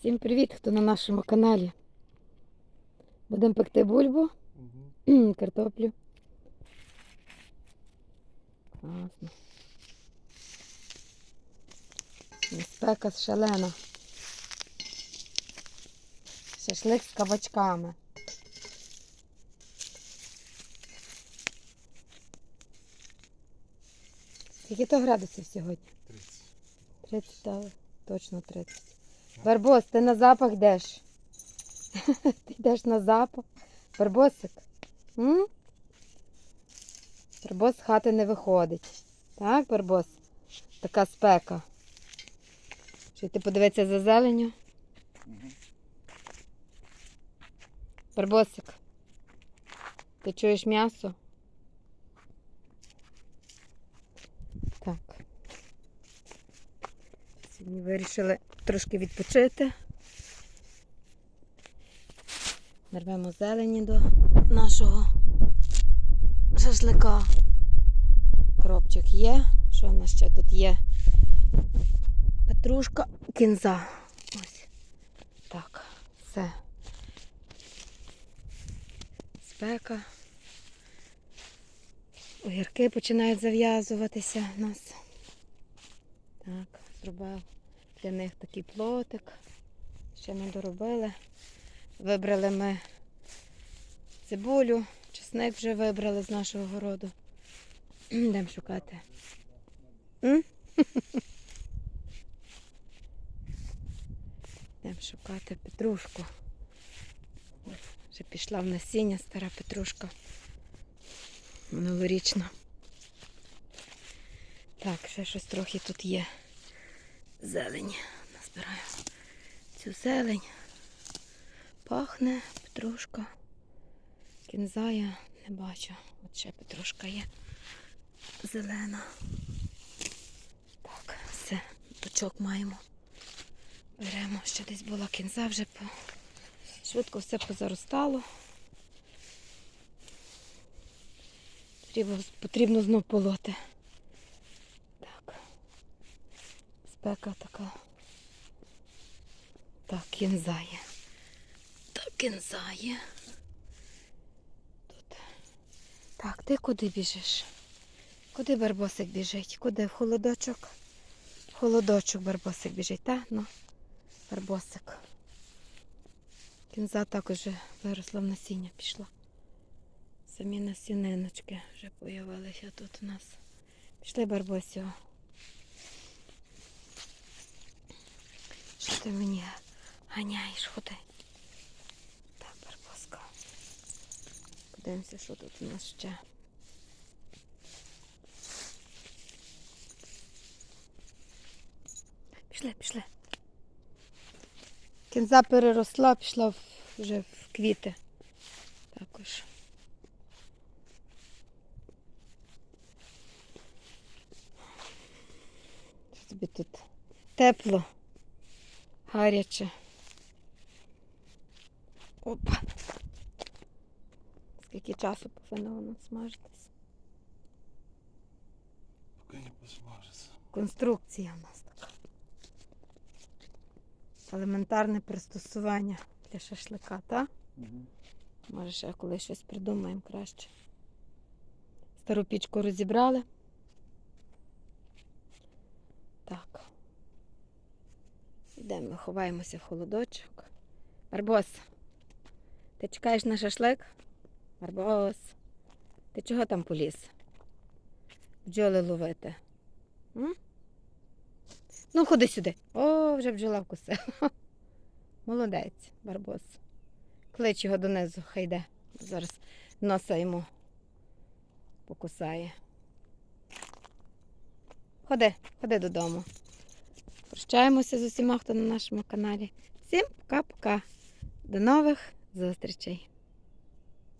Всім привіт, хто на нашому каналі. Будемо пекти бульбу, Угу. картоплю. Класно. Спека шалена. Шашлик з кабачками. Скільки то градусів сьогодні? 30. 30, так, точно 30. Барбос, ти на запах йдеш. Ти йдеш на запах. Барбосик. М? Барбос з хати не виходить. Так, Барбос? Така спека. Що ти подивитися за зеленю? Барбосик. Ти чуєш м'ясо? Так. Сьогодні вирішили трошки відпочити. Нарвемо зелені до нашого шашлика. Кропчик є. Що в нас ще тут є? Петрушка, кінза. Ось. Так, все. Спека. Огірки починають зав'язуватися в нас. Так, зробив для них такий плотик. Ще не доробили. Вибрали ми цибулю, чесник вже вибрали з нашого городу. Йдемо шукати. Йдемо шукати петрушку. Вже пішла в насіння стара петрушка. Минулорічна. Так, ще щось трохи тут є. Зелень. Назбираю цю зелень. Пахне петрушка. Кінза я не бачу. От ще петрушка є. Зелена. Так, все, точок маємо. Беремо, ще десь була кінза, вже по... швидко все позаростало. Потрібно, потрібно знов полоти. Так. Спека така. Так, кінза є. Так, кінза. Тут. Так, ти куди біжиш? Куди барбосик біжить? Куди? В холодочок? В холодочок барбосик біжить, так? Ну, барбосик. Кінза також вже виросла в насіння пішла. Самі насіниночки вже появилися тут у нас. Пішли барбосю. Ти мені ганяєш? Ходи. Так, барбоска. Подивимося, що тут у нас ще. Пішли, пішли. Кінза переросла, пішла вже в квіти. Також. Що тобі тут тепло, гаряче. Опа. Скільки часу повинно воно смажитись? Поки не посмажиться. Конструкція в нас така. Елементарне пристосування для шашлика, так? Угу. Може, ще колись щось придумаємо краще. Стару пічку розібрали. Так. Йдемо, ховаємося в холодочок. Барбос, ти чекаєш на шашлик? Барбос, ти чого там поліз? Бджоли ловити. М? Ну, ходи сюди. О, вже бджола вкусила. Молодець, Барбос. Клич його донизу, хай йде. Зараз носа йому покусає. Ходи, ходи додому. Прощаємося з усіма, хто на нашому каналі. Всім пока-пока. До нових зустрічей.